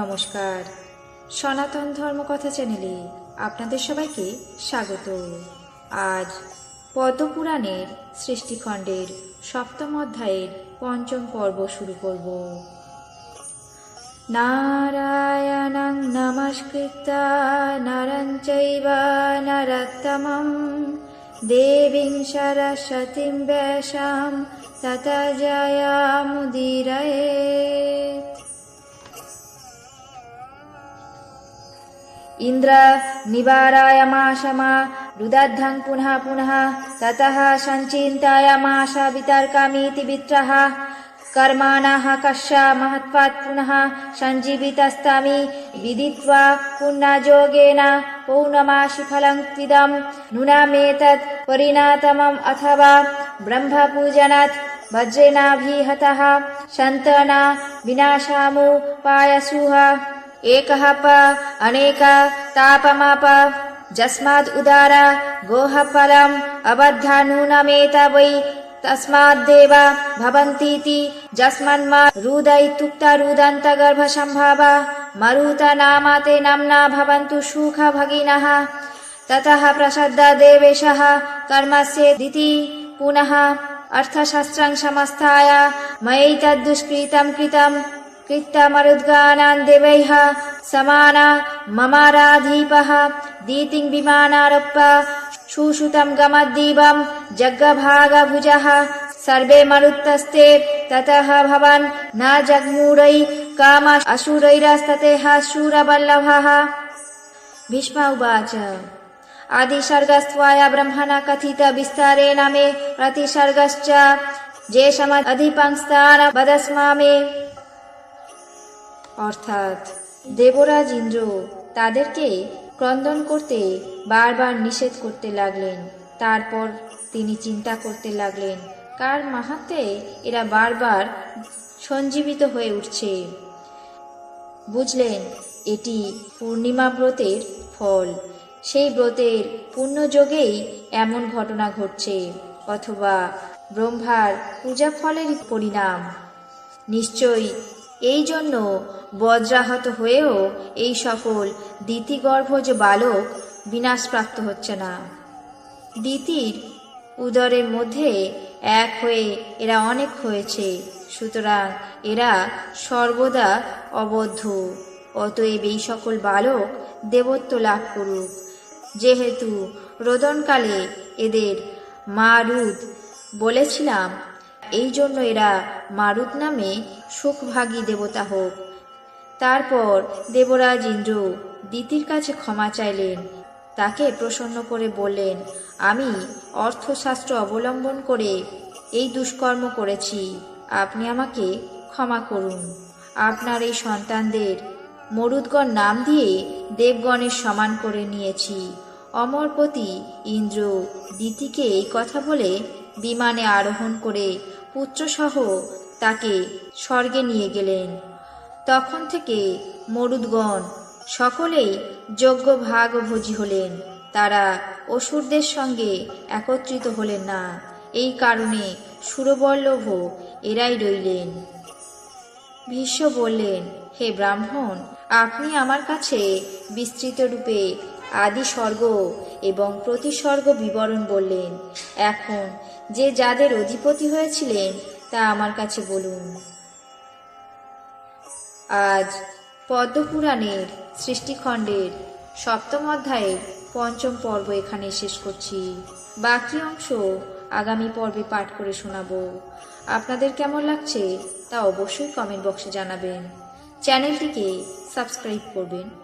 নমস্কার। সনাতন ধর্মকথা চ্যানেলে আপনাদের সবাইকে স্বাগত। আজ পদ্মপুরাণের সৃষ্টিখণ্ডের সপ্তম অধ্যায়ের পঞ্চম পর্ব শুরু করব। নারায়ণং নমস্কৃত্য নরং চৈব নরোত্তমং দেবীং সরস্বতীং ব্যাসাম তত জয়ামুদীরয়েत् इन्द्र निवारायमाशमा रुदद्धं पुनः पुनः ततः सञ्चिन्तायमाश वितर्कमीति वित्रः कर्माणः कष्या महत्वात् पुनः सञ्जीवितस्तामि विदित्वा पुण्ययोगेन पौर्णमाशिफलं त्विदं नूनमेतत् परिणातमम् अथवा ब्रह्मपूजनात् वज्रेणाभिहतः सन्तना विनाशामुपायसुः एकः प अनेक तापमाप जस्माद् उदार गोः फलम् अबद्धा नूनमेत वै तस्माद्देव भवन्तीति जस्मन्मा रुद इत्युक्ता रुदन्तगर्भसम्भव मरुत नामा ते नाम्ना भवन्तु सुख भगिनः ततः प्रसद्द देवेशः कर्मस्येदिति पुनः अर्थशास्त्रं समस्ताय मयैतद्दुष्कृतं कृतं कृत्तमरुद्गानान् देवैः समान ममाराधीपः दीतिं विमानारोप्य सुश्रुतं गमद्दीपं जग्गभागभुजः सर्वे मरुत्तस्ते ततः भवन् न जग्मूढै काम असुरैरस्ततेः शूरवल्लभः भीष्म उवाच आदिसर्गस्त्वाय ब्रह्मणा कथित विस्तारेण मे प्रतिसर्गश्च जेषमधिपंस्तान वदस्मा मे অর্থাৎ দেবরাজ ইন্দ্র তাদেরকে ক্রন্দন করতে বারবার নিষেধ করতে লাগলেন। তারপর তিনি চিন্তা করতে লাগলেন, কার মাহাতে এরা বারবার সঞ্জীবিত হয়ে উঠছে? বুঝলেন, এটি পূর্ণিমা ব্রতের ফল। সেই ব্রতের পুণ্যযোগেই এমন ঘটনা ঘটছে, অথবা ব্রহ্মার পূজা ফলের পরিণাম। নিশ্চয়ই এই জন্য বজ্রাহত হয়েও এই সকল দিতিগর্ভজ বালক বিনাশপ্রাপ্ত হচ্ছে না। দিতির উদরের মধ্যে এক হয়ে এরা অনেক হয়েছে, সুতরাং এরা সর্বদা অবদ্ধ। অতএব এই সকল বালক দেবত্ব লাভ করুক। যেহেতু রোদনকালে এদের মারুদ বলেছিলাম এই জন্য এরা মারুত নামে সুখভাগী দেবতা হোক। তারপর দেবরাজ ইন্দ্র দিতির কাছে ক্ষমা চাইলেন। তাকে প্রসন্ন করে বললেন, আমি অর্থশাস্ত্র অবলম্বন করে এই দুষ্কর্ম করেছি। আপনি আমাকে ক্ষমা করুন। আপনার এই সন্তানদের মরুদগণ নাম দিয়ে দেবগণের সমান করে নিয়েছি। অমরপতি ইন্দ্র দিতিকে এই কথা বলে বিমানে আরোহণ করে পুত্রসহ তাকে স্বর্গে নিয়ে গেলেন। তখন থেকে মরুদগণ সকলেই যোগ্য ভাগভোজী হলেন। তারা অসুরদের সঙ্গে একত্রিত হলেন না। এই কারণে সুরবল্লভ এরাই রইলেন। ভীষ্ম বললেন, হে ব্রাহ্মণ, আপনি আমার কাছে বিস্তৃত রূপে আদি স্বর্গ এবং প্রতিস্বর্গ বিবরণ বললেন, এখন যে যাদের অধিপতি হয়েছিলেন, তা আমার কাছে বলুন। আজ পদ্মপুরাণের সৃষ্টিখণ্ডের সপ্তম অধ্যায়ের পঞ্চম পর্ব এখানে শেষ করছি। বাকি অংশ আগামী পর্বে পাঠ করে শোনাবো। আপনাদের কেমন লাগছে তা অবশ্যই কমেন্ট বক্সে জানাবেন। চ্যানেলটিকে সাবস্ক্রাইব করবেন।